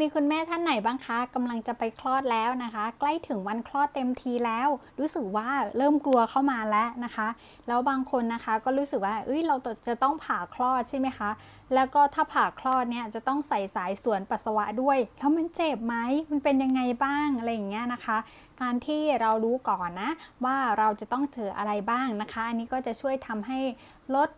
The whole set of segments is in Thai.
มีคุณแม่ท่านไหนบ้างคะกำลังจะไปคลอดแล้วนะคะ ใกล้ถึงวันคลอดเต็มทีแล้ว รู้สึกว่าเริ่มกลัวเข้ามาแล้วนะคะ แล้วบางคนนะคะก็รู้สึกว่าเอ้ยเราจะต้องผ่าคลอดใช่ไหมคะ แล้วก็ถ้าผ่าคลอดเนี่ยจะต้องใส่สายสวนปัสสาวะด้วยแล้วมันเจ็บไหมมันเป็นยังไงบ้างอะไรอย่างเงี้ยนะคะ การที่เรารู้ก่อนนะว่าเราจะต้องเจออะไรบ้างนะคะ อันนี้ก็จะช่วยทำให้ลด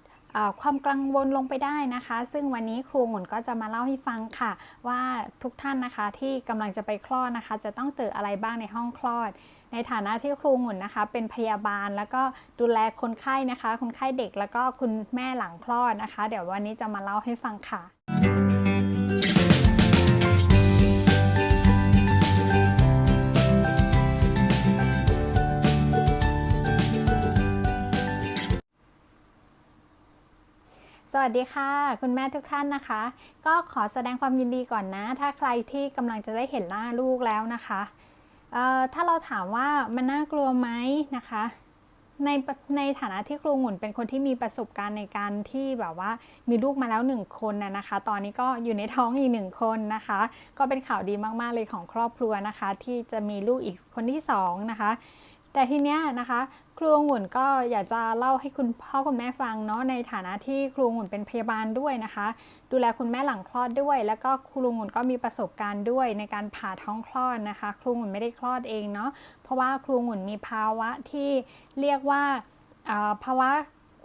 ความกังวลลงไปได้นะคะ ซึ่งวันนี้ครูหมุนก็จะมาเล่าให้ฟังค่ะ ว่าทุกท่านนะคะที่กำลังจะไปคลอดนะคะ จะต้องเจออะไรบ้างในห้องคลอด ในฐานะที่ครูหมุนนะคะ เป็นพยาบาลแล้วก็ดูแลคนไข้นะคะ คนไข้เด็กแล้วก็คุณแม่หลังคลอดนะคะ เดี๋ยววันนี้จะมาเล่าให้ฟังค่ะ สวัสดีค่ะ คุณแม่ทุกท่านนะคะ ก็ขอแสดงความยินดีก่อนนะ ถ้าใครที่กำลังจะได้เห็นหน้าลูกแล้วนะคะถ้าเราถามว่ามันน่ากลัวไหมนะคะในในฐานะที่ครูหมุนเป็นคนที่มีประสบการณ์ในการที่แบบว่ามีลูกมาแล้วหนึ่งคนนะนะคะ ตอนนี้ก็อยู่ในท้องอีกหนึ่งคนนะคะ ก็เป็นข่าวดีมากๆเลยของครอบครัวนะคะ ที่จะมีลูกอีกคนที่สองนะคะ แต่ทีเนี้ยนะคะครูองุ่นก็อยากจะเล่าให้คุณพ่อคุณแม่ฟังเนาะในฐานะที่ครูองุ่นเป็นพยาบาลด้วยนะคะ ดูแลคุณแม่หลังคลอดด้วย แล้วก็ครูองุ่นก็มีประสบการณ์ด้วยในการผ่าท้องคลอดนะคะ ครูองุ่นไม่ได้คลอดเองเนาะเพราะว่าครูองุ่นมีภาวะที่เรียกว่าอ่าภาวะ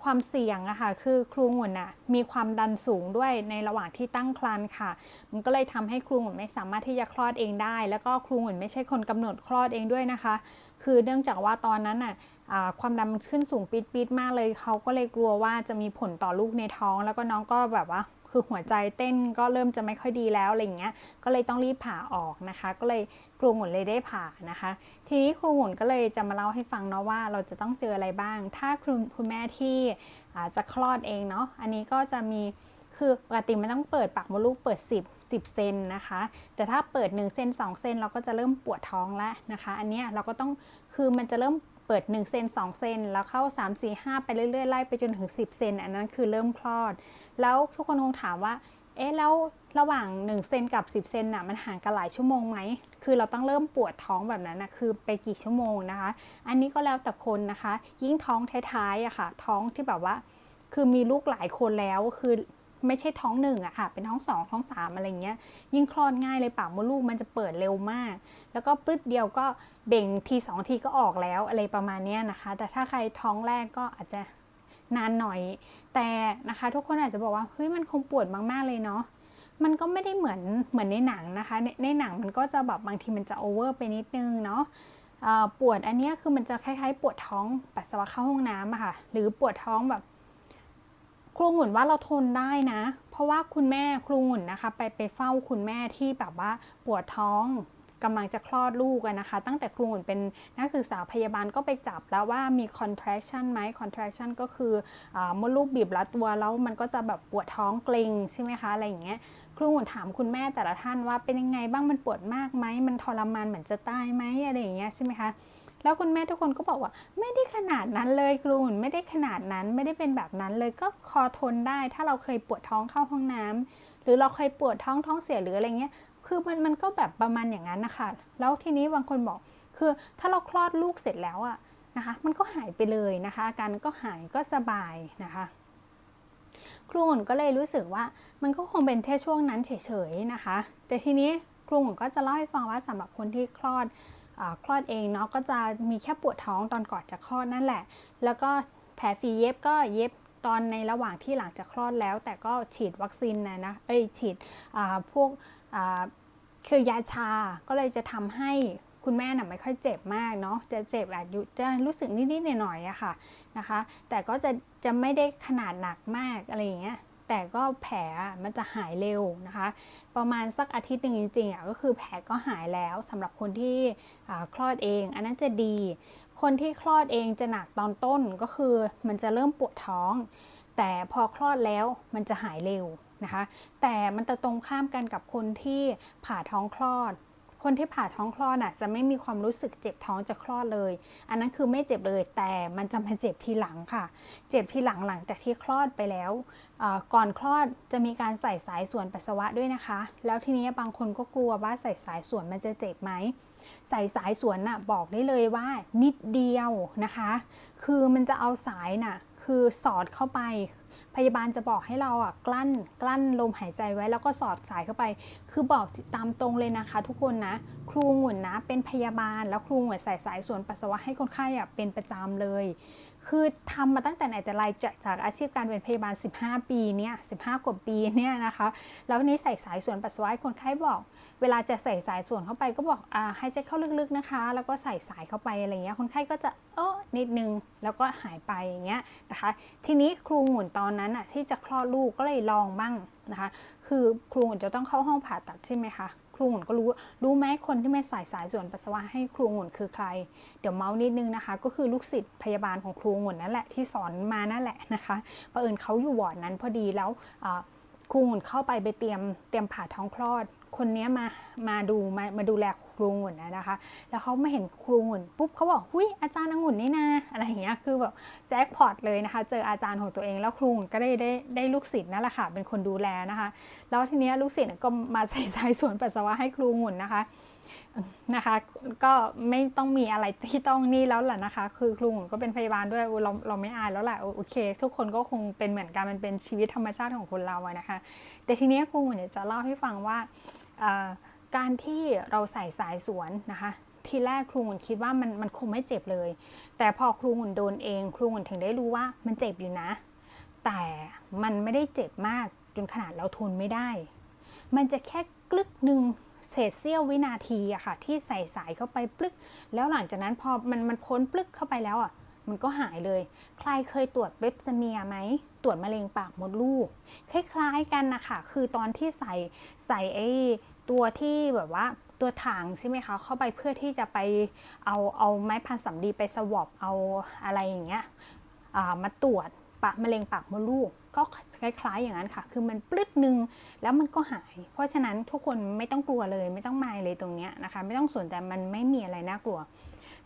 ความเสี่ยงอะค่ะคือครูองุ่นอะมีความดันสูงด้วยในระหว่างที่ตั้งครรภ์ค่ะ มันก็เลยทำให้ครูองุ่นไม่สามารถที่จะคลอดเองได้ แล้วก็ครูองุ่นไม่ใช่คนกำหนดคลอดเองด้วยนะคะ คือเนื่องจากว่าตอนนั้นน่ะความดันมันขึ้นสูงปี๊ดๆมากเลยเขาก็เลยกลัวว่าจะมีผลต่อลูกในท้อง แล้วก็น้องก็แบบว่าคือหัวใจเต้นก็เริ่มจะไม่ค่อยดีแล้วอะไรอย่างเงี้ยก็เลยต้องรีบผ่าออกนะคะ ก็เลย รูหมุนเลยได้ผ่านะคะ ทีนี้ครูหมุนก็เลยจะมาเล่าให้ฟังเนาะว่าเราจะต้องเจออะไรบ้าง ถ้าคุณคุณแม่ที่อาจจะคลอดเองเนาะอันนี้ก็จะมีคือปกติมันต้องเปิดปากมดลูกเปิด 10 10 เซนนะคะ แต่ถ้าเปิด 1 เซน2 เซนเราก็จะเริ่มปวดท้องแล้วนะคะ อันนี้เราก็ต้องคือมันจะเริ่มเปิด 1 เซน2 เซนแล้วเข้า 3 4 5 ไปเรื่อยๆไล่ไปจนถึง 10 เซนอันนั้นคือเริ่มคลอด แล้วทุกคนคงถามว่า เอ๊ะแล้วระหว่าง 1 เซนกับ 10 เซนน่ะมันห่างกันหลายชั่วโมงไหม คือเราต้องเริ่มปวดท้องแบบนั้นนะคือไปกี่ชั่วโมงนะคะ อันนี้ก็แล้วแต่คนนะคะ ยิ่งท้องท้ายๆอะค่ะ ท้องที่แบบว่า คือมีลูกหลายคนแล้ว คือไม่ใช่ท้องหนึ่งอะค่ะ เป็นท้องสองท้องสามอะไรเงี้ย ยิ่งคลอดง่ายเลยปากมดลูกมันจะเปิดเร็วมาก แล้วก็ปึ๊ดเดียวก็เบ่งทีสองทีก็ออกแล้วอะไรประมาณนี้นะคะ แต่ถ้าใครท้องแรกก็อาจจะ นานหน่อย แต่นะคะทุกคนอาจจะบอกว่าเฮ้ยมันคงปวดมากๆเลยเนาะมันก็ไม่ได้เหมือนเหมือนในหนังนะคะในในหนังมันก็จะแบบบางทีมันจะโอเวอร์ไปนิดนึงเนาะปวดอันนี้คือมันจะคล้ายๆ ปวดท้องปัสสาวะเข้าห้องน้ำอะค่ะ หรือปวดท้องแบบครูหมุนว่าเราทนได้นะ เพราะว่าคุณแม่ครูหมุนนะคะ ไปไปเฝ้าคุณแม่ที่แบบว่าปวดท้อง กำลังจะคลอดลูกนะคะ ตั้งแต่ครูหมุนเป็นนักศึกษาพยาบาลก็ไปจับแล้วว่ามี contraction ไหม contraction ก็คืออมดลูกบีบรัดตัวแล้วมันก็จะแบบปวดท้องเกร็งใช่ไหมคะอะไรอย่างเงี้ยครูหมุนถามคุณแม่แต่ละท่านว่าเป็นยังไงบ้างมันปวดมากไหมมันทรมานเหมือนจะตายไหมอะไรอย่างเงี้ยใช่ไหมคะแล้วคุณแม่ทุกคนก็บอกว่าไม่ได้ขนาดนั้นเลยครูหมุนไม่ได้ขนาดนั้นไม่ได้เป็นแบบนั้นเลยก็คอทนได้ ถ้าเราเคยปวดท้องเข้าห้องน้ำหรือเราเคยปวดท้องท้องเสียหรืออะไรเงี้ย คือมันมันก็แบบประมาณอย่างนั้นนะคะแล้วทีนี้บางคนบอกคือถ้าเราคลอดลูกเสร็จแล้วอะนะคะมันก็หายไปเลยนะคะอาการก็หายก็สบายนะคะครูหมุนก็เลยรู้สึกว่ามันก็คงเป็นแค่ช่วงนั้นเฉยๆนะคะ แต่ทีนี้ครูหมุนก็จะเล่าให้ฟังว่าสำหรับคนที่คลอดอคลอดเองเนาะก็จะมีแค่ปวดท้องตอนก่อนจะคลอดนั่นแหละ แล้วก็แผลฝีเย็บก็เย็บ ตอนในระหว่างที่หลังจากคลอดแล้ว แต่ก็ฉีดวัคซีนนะนะเอ้ยฉีดพวกคือยาชาก็เลยจะทำให้คุณแม่น่ะไม่ค่อยเจ็บมากเนาะจะเจ็บอาจจะจะรู้สึกนิดๆหน่อยๆอะค่ะนะคะ แต่ก็จะจะไม่ได้ขนาดหนักมากอะไรอย่างเงี้ยแต่ก็แผลมันจะหายเร็วนะคะ ประมาณสักอาทิตย์หนึ่งจริงๆอะก็คือแผลก็หายแล้วสำหรับคนที่คลอดเอง อันนั้นจะดี คนที่คลอดเองจะหนักตอนต้นก็คือมันจะเริ่มปวดท้อง แต่พอคลอดแล้วมันจะหายเร็วนะคะ แต่มันจะตรงข้ามกันกับคนที่ผ่าท้องคลอด คนที่ผ่าท้องคลอดน่ะจะไม่มีความรู้สึกเจ็บท้องจะคลอดเลย อันนั้นคือไม่เจ็บเลย แต่มันจะมาเจ็บทีหลังค่ะ เจ็บทีหลังหลังจากที่คลอดไปแล้ว ก่อนคลอดจะมีการใส่สายส่วนปัสสาวะด้วยนะคะ แล้วทีนี้บางคนก็กลัวว่าใส่สายส่วนมันจะเจ็บไหม ใส่สายสวนน่ะบอกได้เลยว่านิดเดียวนะคะ คือมันจะเอาสายน่ะคือสอดเข้าไป พยาบาลจะบอกให้เราอะกลั้นกลั้นลมหายใจไว้แล้วก็สอดสายเข้าไป คือบอกตามตรงเลยนะคะ ทุกคนนะ ครูหงุ่นนะเป็นพยาบาลแล้วครูหงุ่นใส่สายสวนปัสสาวะให้คนไข้อะเป็นประจำเลย คือทำมาตั้งแต่ไหนแต่ไรจากจากอาชีพการเป็นพยาบาล 15 ปีเนี่ย15 กว่าปีเนี่ยนะคะ แล้วนี้ใส่สายส่วนปัสสาวะให้คนไข้บอก เวลาจะใส่สายส่วนเข้าไปก็บอกอ่าให้ใจเข้าลึกๆนะคะ แล้วก็ใส่สายเข้าไปอะไรเงี้ยคนไข้ก็จะเออนิดนึงแล้วก็หายไปอย่างเงี้ยนะคะ ทีนี้ครูหมุนตอนนั้นอะที่จะคลอดลูกก็เลยลองบ้างนะคะ คือครูหมุนจะต้องเข้าห้องผ่าตัดใช่ไหมคะ ครูหมุนก็รู้รู้ไหมคนที่ไม่ใส่สายส่วนปัสสาวะให้ครูหมุนคือใคร เดี๋ยวเมาส์นิดนึงนะคะ ก็คือลูกศิษย์พยาบาลของครูหมุนนั่นแหละที่สอนมานั่นแหละนะคะประเอิญเขาอยู่วอร์ดนั้นพอดีแล้วครูหุ่นเข้าไปไปเตรียมเตรียมผ่าท้องคลอด คนเนี้ยมามาดูมามาดูแลครูหุ่นนะนะคะ แล้วเขามาเห็นครูหุ่นปุ๊บเขาบอกหุยอาจารย์องุ่นนี่นาอะไรอย่างเงี้ยคือแบบแจ็คพอตเลยนะคะ เจออาจารย์ของตัวเองแล้วครูหุ่นก็ได้ได้ได้ลูกศิษย์นั่นแหละค่ะเป็นคนดูแลนะคะ แล้วทีเนี้ยลูกศิษย์ก็มาใส่สายสวนปัสสาวะให้ครูหุ่นนะคะนะคะก็ไม่ต้องมีอะไรที่ต้องนี่แล้วแหละนะคะ คือครูหงุ่นก็เป็นพยาบาลด้วยเราเราไม่อายแล้วแหละโอเค ทุกคนก็คงเป็นเหมือนกันมันเป็นชีวิตธรรมชาติของคนเราอะนะคะ แต่ทีนี้ครูหงุ่นจะเล่าให้ฟังว่า การที่เราใส่สายสวนนะคะ ทีแรกครูหุ่นคิดว่ามันมันคงไม่เจ็บเลย แต่พอครูหุ่นโดนเอง ครูหุ่นถึงได้รู้ว่ามันเจ็บอยู่นะ แต่มันไม่ได้เจ็บมากจนขนาดเราทนไม่ได้ มันจะแค่กลึกหนึ่งเศษเสี้ยววินาทีอะค่ะ ที่ใส่สายเข้าไปปลึก แล้วหลังจากนั้นพอมันมันพ้นปลึกเข้าไปแล้วอะมันก็หายเลย ใครเคยตรวจเว็บสเมียไหม ตรวจมะเร็งปากมดลูก คล้ายๆกันนะคะคือตอนที่ใส่ใส่ไอ้ตัวที่แบบว่าตัวถังใช่ไหมคะเข้าไปเพื่อที่จะไปเอาเอาไม้พันสำลีไปสวอปเอาอะไรอย่างเงี้ยมาตรวจปากมะเร็งปากมดลูกก็คล้ายๆอย่างนั้นค่ะ คือมันปลึดนึงแล้วมันก็หาย เพราะฉะนั้นทุกคนไม่ต้องกลัวเลย ไม่ต้องมายเลยตรงเนี้ยนะคะ ไม่ต้องสนใจมันไม่มีอะไรน่ากลัว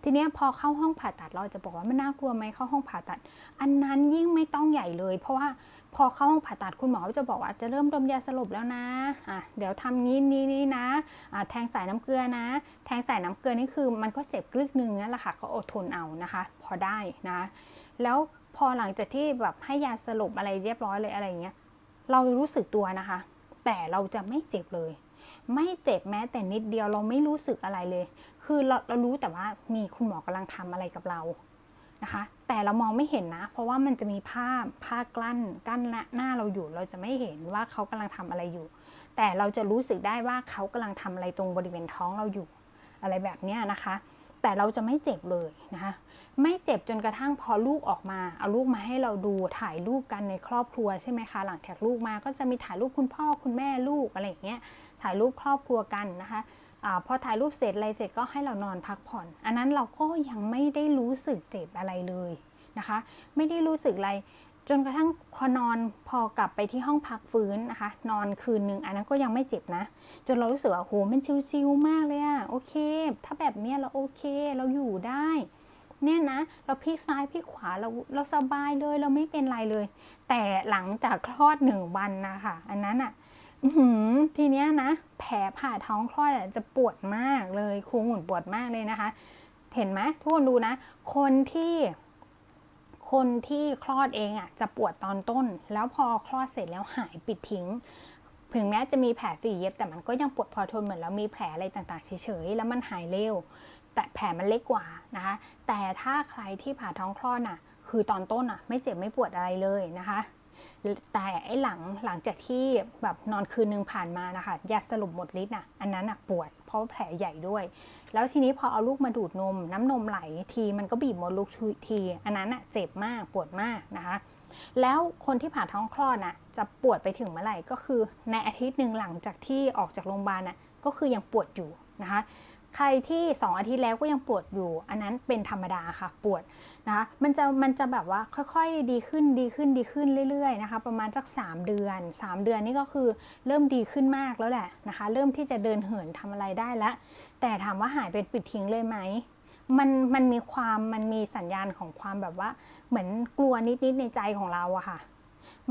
ทีนี้พอเข้าห้องผ่าตัดเราจะบอกว่ามันน่ากลัวไหมเข้าห้องผ่าตัด อันนั้นยิ่งไม่ต้องใหญ่เลย เพราะว่าพอเข้าห้องผ่าตัดคุณหมอจะบอกว่าจะเริ่มดมยาสลบแล้วนะอะเดี๋ยวทำงี้นี้นี่นะอะแทงสายน้ำเกลือนะ แทงสายน้ำเกลือนี่คือมันก็เจ็บกรึกนึงนั่นแหละค่ะก็อดทนเอานะคะ พอได้นะ แล้วพอหลังจากที่แบบให้ยาสลบอะไรเรียบร้อยเลยอะไรอย่างเงี้ยเรารู้สึกตัวนะคะ แต่เราจะไม่เจ็บเลย ไม่เจ็บแม้แต่นิดเดียวเราไม่รู้สึกอะไรเลย คือเราเรารู้แต่ว่ามีคุณหมอกำลังทำอะไรกับเรานะคะ แต่เรามองไม่เห็นนะ เพราะว่ามันจะมีผ้าผ้ากลั้นกั้นหน้าหน้าเราอยู่ เราจะไม่เห็นว่าเขากำลังทำอะไรอยู่ แต่เราจะรู้สึกได้ว่าเขากำลังทำอะไรตรงบริเวณท้องเราอยู่ อะไรแบบเนี้ยนะคะ แต่เราจะไม่เจ็บเลยนะคะไม่เจ็บจนกระทั่งพอลูกออกมา เอาลูกมาให้เราดูถ่ายรูปกันในครอบครัวใช่ไหมคะหลังจากลูกมาก็จะมีถ่ายรูปคุณพ่อคุณแม่ลูกอะไรอย่างเงี้ยถ่ายรูปครอบครัวกันนะคะอาพอถ่ายรูปเสร็จอะไรเสร็จก็ให้เรานอนพักผ่อน อันนั้นเราก็ยังไม่ได้รู้สึกเจ็บอะไรเลยนะคะ ไม่ได้รู้สึกอะไร จนกระทั่งพอนอนพอกลับไปที่ห้องพักฟื้นนะคะ นอนคืนหนึ่งอันนั้นก็ยังไม่เจ็บนะ จนเรารู้สึกว่าโหมันชิวๆมากเลยอะโอเค ถ้าแบบเนี้ยเราโอเคเราอยู่ได้ เนี่ยนะ เราพลิกซ้ายพลิกขวาเราเราสบายเลยเราไม่เป็นไรเลย แต่หลังจากคลอดหนึ่งวันนะคะอันนั้นอะทีเนี้ยนะ แผลผ่าท้องคลอดจะปวดมากเลยครูหมุนปวดมากเลยนะคะ เห็นไหมทุกคนดูนะ คนที่ คนที่คลอดเองอะจะปวดตอนต้น แล้วพอคลอดเสร็จแล้วหายปิดทิ้งถึงแม้จะมีแผลฝีเย็บ แต่มันก็ยังปวดพอทนเหมือนเรามีแผลอะไรต่างๆเฉยๆแล้วมันหายเร็ว แต่แผลมันเล็กกว่านะคะ แต่ถ้าใครที่ผ่าท้องคลอดน่ะ คือตอนต้นอะ ไม่เจ็บไม่ปวดอะไรเลยนะคะ แต่ไอ้หลังหลังจากที่แบบนอนคืนนึงผ่านมานะคะยาสลบหมดฤทธิ์น่ะอันนั้นอะปวดเพราะแผลใหญ่ด้วย แล้วทีนี้พอเอาลูกมาดูดนม น้ำนมไหลทีมันก็บีบมดลูกที อันนั้นอะเจ็บมากปวดมากนะคะ แล้วคนที่ผ่าท้องคลอดน่ะจะปวดไปถึงเมื่อไหร่ก็คือในอาทิตย์หนึ่งหลังจากที่ออกจากโรงพยาบาลน่ะก็คือยังปวดอยู่นะคะ ใครที่ 2 อาทิตย์แล้วก็ยังปวดอยู่ อันนั้นเป็นธรรมดาค่ะปวดนะคะมันจะมันจะแบบว่าค่อยๆดีขึ้นดีขึ้นดีขึ้นเรื่อยๆนะคะประมาณสัก 3 เดือน 3 เดือนนี่ก็คือเริ่มดีขึ้นมากแล้วแหละนะคะเริ่มที่จะเดินเหินทำอะไรได้แล้ว แต่ถามว่าหายเป็นปิดทิ้งเลยไหมมันมันมีความมันมีสัญญาณของความแบบว่า เหมือนกลัวนิดๆในใจของเราอะค่ะ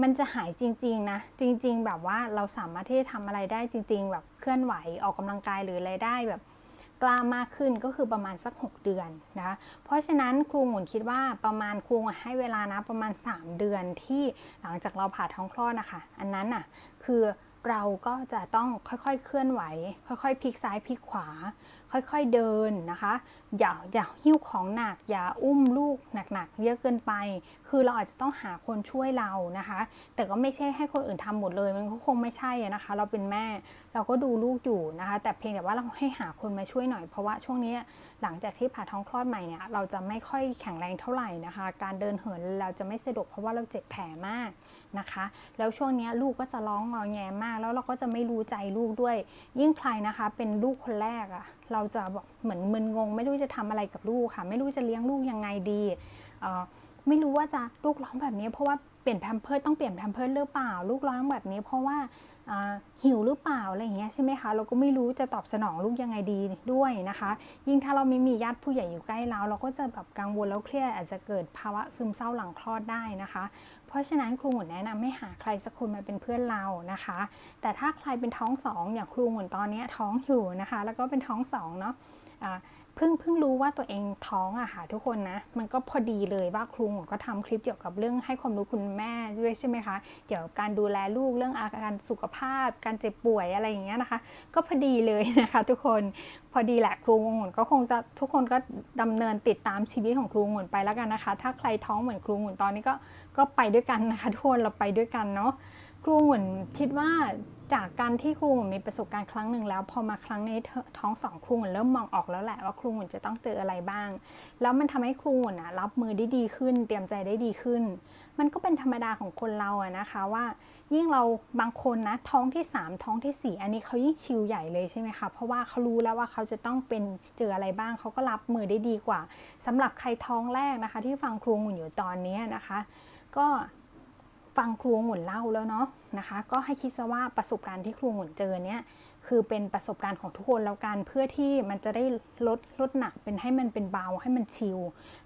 มันจะหายจริง ๆ นะ จริง ๆ แบบว่าเราสามารถที่จะทำอะไรได้จริง ๆ แบบเคลื่อนไหวออกกำลังกายหรืออะไรได้แบบ กล้ามากขึ้นก็คือประมาณสัก 6 เดือนนะคะเพราะฉะนั้นครูหมุนคิดว่าประมาณครูให้เวลานะประมาณ 3 เดือนที่หลังจากเราผ่าท้องคลอดนะคะอันนั้นน่ะคือเราก็จะต้องค่อยๆเคลื่อนไหว ค่อยๆพลิกซ้ายพลิกขวาค่อยๆเดินนะคะ อย่าอย่าหิ้วของหนัก อย่าอุ้มลูกหนักๆ เยอะเกินไป คือเราอาจจะต้องหาคนช่วยเรานะคะ แต่ก็ไม่ใช่ให้คนอื่นทำหมดเลย มันก็คงไม่ใช่นะคะ เราเป็นแม่เราก็ดูลูกอยู่นะคะ แต่เพียงแต่ว่าเราให้หาคนมาช่วยหน่อย เพราะว่าช่วงนี้หลังจากที่ผ่าท้องคลอดใหม่เนี่ยเราจะไม่ค่อยแข็งแรงเท่าไหร่นะคะ การเดินเหินเราจะไม่สะดวกเพราะว่าเราเจ็บแผลมากนะคะ แล้วช่วงนี้ลูกก็จะร้องงอแงมาก แล้วเราก็จะไม่รู้ใจลูกด้วย ยิ่งใครนะคะเป็นลูกคนแรกอะ เราจะบอกเหมือนมึนงง ไม่รู้จะทำอะไรกับลูกค่ะ ไม่รู้จะเลี้ยงลูกยังไงดีไม่รู้ว่าจะลูกร้องแบบนี้ เพราะว่าเปลี่ยนแพมเพิร์ต้องเปลี่ยนแพมเพิร์หรือเปล่า ลูกร้องแบบนี้ เพราะว่าหิวหรือเปล่าอะไรอย่างเงี้ยใช่ไหมคะเราก็ไม่รู้จะตอบสนองลูกยังไงดีด้วยนะคะ ยิ่งถ้าเราไม่มีญาติผู้ใหญ่อยู่ใกล้เรา เราก็จะแบบกังวลแล้วเครียดอาจจะเกิดภาวะซึมเศร้าหลังคลอดได้นะคะ เพราะฉะนั้นครูหมุนแนะนำให้หาใครสักคนมาเป็นเพื่อนเรานะคะ แต่ถ้าใครเป็นท้องสองอย่างครูหมุนตอนนี้ท้องอยู่นะคะ แล้วก็เป็นท้องสองเนาะเพิ่งเพิ่งรู้ว่าตัวเองท้องอะค่ะทุกคนนะ มันก็พอดีเลยว่าครูหมุนก็ทำคลิปเกี่ยวกับเรื่องให้ความรู้คุณแม่ด้วยใช่ไหมคะเกี่ยวกับการดูแลลูกเรื่องอาการสุขภาพ การเจ็บป่วยอะไรอย่างเงี้ยนะคะ ก็พอดีเลยนะคะ ทุกคนพอดีแหละครูหมุนก็คงจะทุกคนก็ดำเนินติดตามชีวิตของครูหมุนไปแล้วกันนะคะ ถ้าใครท้องเหมือนครูหมุนตอนนี้ก็ ก็ไปด้วยกันนะคะทุกคนเราไปด้วยกันเนาะครูหมุนคิดว่าจากการที่ครูหมุนมีประสบการณ์ครั้งหนึ่งแล้ว พอมาครั้งนี้ท้องสองครูหมุนเริ่มมองออกแล้วแหละว่าครูหมุนจะต้องเจออะไรบ้าง แล้วมันทำให้ครูหมุนอะรับมือได้ดีขึ้น เตรียมใจได้ดีขึ้น มันก็เป็นธรรมดาของคนเราอะนะคะว่า ยิ่งเราบางคนนะท้องที่ 3 ท้องทีสี่ 4 อันนี้เขายิ่งชิลใหญ่เลยใช่ไหมคะเพราะว่าเขารู้แล้วว่าเขาจะต้องเป็นเจออะไรบ้างเขาก็รับมือได้ดีกว่าสำหรับใครท้องแรกนะคะ ที่ฟังครูหมุนอยู่ตอนนี้นะคะ ก็ฟังครูหมุนเล่าแล้วเนาะนะคะ ก็ให้คิดซะว่าประสบการณ์ที่ครูหมุนเจอเนี่ยคือเป็นประสบการณ์ของทุกคนแล้วกันเพื่อที่มันจะได้ลดลดหนักเป็นให้มันเป็นเบาให้มันชิล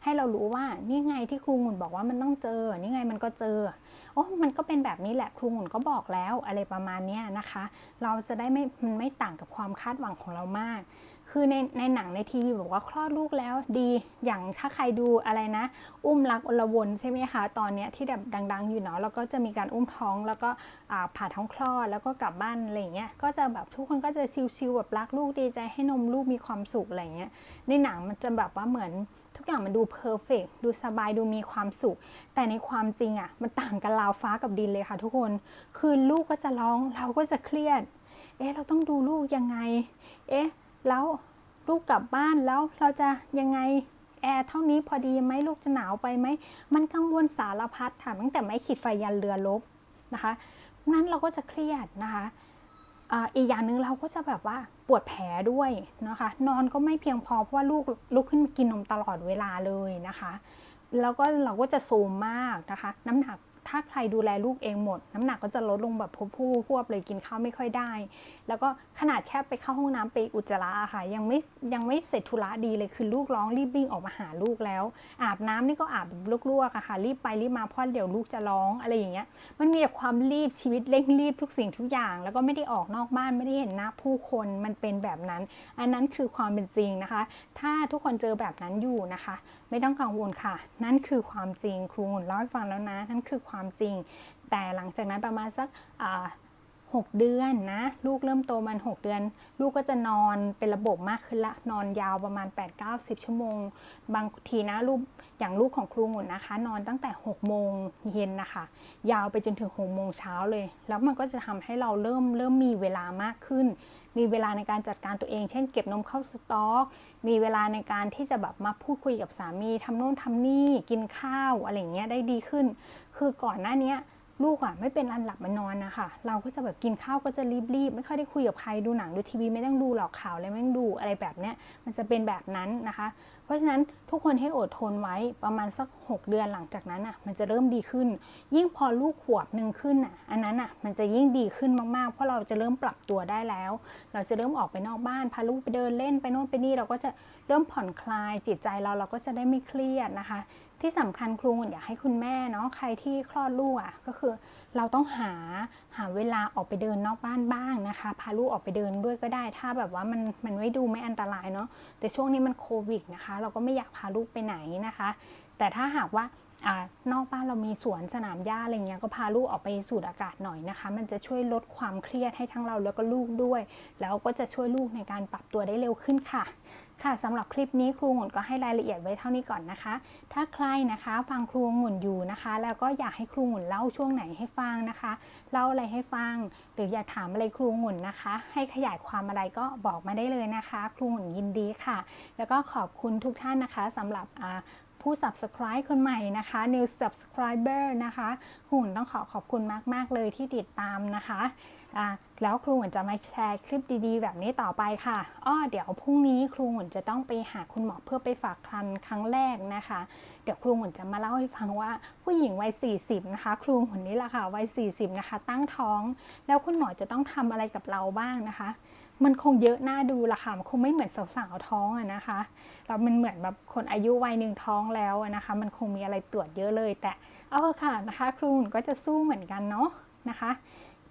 ให้เรารู้ว่านี่ไงที่ครูหมุนบอกว่ามันต้องเจอ นี่ไงมันก็เจอโอ้มันก็เป็นแบบนี้แหละครูหมุนก็บอกแล้วอะไรประมาณนี้นะคะ เราจะได้ไม่มันไม่ต่างกับความคาดหวังของเรามาก คือในในหนังในทีวีบอกว่าคลอดลูกแล้วดีอย่างถ้าใครดูอะไรนะ อุ้มรักอลวนใช่ไหมคะตอนเนี้ยที่แบบดัง ๆ อยู่เนาะแล้วก็จะมีการอุ้มท้องแล้วก็ผ่าท้องคลอดแล้วก็กลับบ้านอะไรเงี้ยก็จะแบบทุกคนก็จะชิวๆแบบรักลูกดีใจให้นมลูกมีความสุขอะไรเงี้ยในหนังมันจะแบบว่าเหมือนทุกอย่างมันดูเพอร์เฟกดูสบายดูมีความสุข แต่ในความจริงอะ่ะ มันต่างกันราวฟ้ากับดินเลยค่ะทุกคน คือลูกก็จะร้องเราก็จะเครียด เอ๊ะ เราต้องดูลูกยังไง เอ๊ะ แล้วลูกกลับบ้านแล้วเราจะยังไงแอร์เท่านี้พอดีไหมลูกจะหนาวไปไหม มันกังวลสารพัดค่ะตั้งแต่ไม่ขีดไฟยันเรือลบนะคะ นั้นเราก็จะเครียดนะคะอีกอย่างหนึ่งเราก็จะแบบว่าปวดแผลด้วยนะคะ นอนก็ไม่เพียงพอเพราะว่าลูกลุกขึ้นมากินนมตลอดเวลาเลยนะคะ แล้วก็เราก็จะโซมมากนะคะ น้ำหนัก ถ้าใครดูแลลูกเองหมด น้ำหนักก็จะลดลงแบบผู้พวบเลยกินข้าวไม่ค่อยได้ แล้วก็ขนาดแค่ไปเข้าห้องน้ำไปอุจจาระค่ะ ยังไม่ยังไม่เสร็จธุระดีเลยคือลูกร้องรีบวิ่งออกมาหาลูกแล้ว อาบน้ำนี่ก็อาบแบบลวกๆอะค่ะ รีบไปรีบมาเพราะเดี๋ยวลูกจะร้องอะไรอย่างเงี้ยมันมีแต่ความรีบชีวิตเร่งรีบทุกสิ่งทุกอย่าง แล้วก็ไม่ได้ออกนอกบ้านไม่ได้เห็นหน้าผู้คนมันเป็นแบบนั้น อันนั้นคือความเป็นจริงนะคะ ถ้าทุกคนเจอแบบนั้นอยู่นะคะ ไม่ต้องกังวลค่ะ นั่นคือความจริงครูหมุนเล่าให้ฟังแล้วนะนั่นคือความจริง แต่หลังจากนั้นประมาณสักหกเดือนนะลูกเริ่มโตมัน 6 เดือน ลูกก็จะนอนเป็นระบบมากขึ้นละนอนยาวประมาณ 8-9-10ชั่วโมง บางทีนะลูกอย่างลูกของครูหมุนนะคะ นอนตั้งแต่6โมงเย็นนะคะ ยาวไปจนถึง6โมงเช้าเลย แล้วมันก็จะทำให้เราเริ่มเริ่มมีเวลามากขึ้น มีเวลาในการจัดการตัวเอง เช่นเก็บนมเข้าสต็อก มีเวลาในการที่จะแบบมาพูดคุยกับสามีทำโน่นทำนี่ กินข้าวอะไรเงี้ยได้ดีขึ้น คือก่อนหน้านี้ ลูกอะไม่เป็นอันหลับมันนอนนะคะเราก็จะแบบกินข้าวก็จะรีบๆ ไม่ค่อยได้คุยกับใครดูหนังดูทีวีไม่ต้องดูหรอกข่าวอะไรไม่ต้องดูอะไรแบบเนี้ยมันจะเป็นแบบนั้นนะคะ เพราะฉะนั้นทุกคนให้อดทนไว้ประมาณสัก 6 เดือนหลังจากนั้นอะมันจะเริ่มดีขึ้น ยิ่งพอลูกขวบหนึ่งขึ้นอะอันนั้นอะมันจะยิ่งดีขึ้นมากๆ เพราะเราจะเริ่มปรับตัวได้แล้ว เราจะเริ่มออกไปนอกบ้านพาลูกไปเดินเล่นไปโน่นไปนี่เราก็จะเริ่มผ่อนคลายจิตใจเราเราก็จะได้ไม่เครียดนะคะ ที่สำคัญครูอยากให้คุณแม่เนาะใครที่คลอดลูกอะก็คือเราต้องหาหาเวลาออกไปเดินนอกบ้านบ้างนะคะ พาลูกออกไปเดินด้วยก็ได้ ถ้าแบบว่ามันมันไม่ดูไม่อันตรายเนาะแต่ช่วงนี้มันโควิดนะคะ เราก็ไม่อยากพาลูกไปไหนนะคะ แต่ถ้าหากว่าอานอกบ้านเรามีสวนสนามหญ้าอะไรเงี้ยก็พาลูกออกไปสูดอากาศหน่อยนะคะ มันจะช่วยลดความเครียดให้ทั้งเราแล้วก็ลูกด้วย แล้วก็จะช่วยลูกในการปรับตัวได้เร็วขึ้นค่ะ ค่ะสำหรับคลิปนี้ครูหงุ่นก็ให้รายละเอียดไว้เท่านี้ก่อนนะคะ ถ้าใครนะคะฟังครูหงุ่นอยู่นะคะ แล้วก็อยากให้ครูหงุ่นเล่าช่วงไหนให้ฟังนะคะเล่าอะไรให้ฟัง หรืออยากถามอะไรครูหงุ่นนะคะ ให้ขยายความอะไรก็บอกมาได้เลยนะคะ ครูหงุ่นยินดีค่ะ แล้วก็ขอบคุณทุกท่านนะคะสำหรับผู้ subscribe คนใหม่นะคะ new subscriber นะคะครูหงุ่นต้องขอขอบคุณมาก ๆ เลยที่ติดตามนะคะ แล้วครูหมุนจะมาแชร์คลิปดีๆ แบบนี้ต่อไปค่ะ อ้อ เดี๋ยวพรุ่งนี้ครูหมุนจะต้องไปหาคุณหมอเพื่อไปฝากครรภ์ครั้งแรกนะคะ เดี๋ยวครูหมุนจะมาเล่าให้ฟังว่าผู้หญิงวัย 40 นะคะ ครูหมุนนี่แหละค่ะ วัย 40 นะคะ ตั้งท้อง แล้วคุณหมอจะต้องทำอะไรกับเราบ้างนะคะ มันคงเยอะน่าดูละค่ะ มันคงไม่เหมือนสาวๆท้องอะนะคะ เรามันเหมือนแบบคนอายุวัยหนึ่งท้องแล้วนะคะ มันคงมีอะไรตรวจเยอะเลย แต่เอาเถอะค่ะนะคะ ครูหมุนก็จะสู้เหมือนกันเนาะนะคะ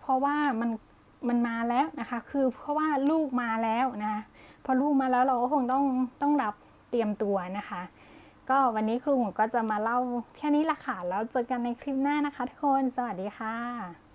ราะว่ามันมันมาแล้วนะคะ คือเพราะว่าลูกมาแล้วนะะพอลูกมาแล้วเราก็คงต้องต้องรับเตรียมตัวนะคะ ก็วันนี้ครูหมูก็จะมาเล่าแค่นี้ละค่ะแล้วเจอกันในคลิปหน้านะคะทุกคน สวัสดีค่ะ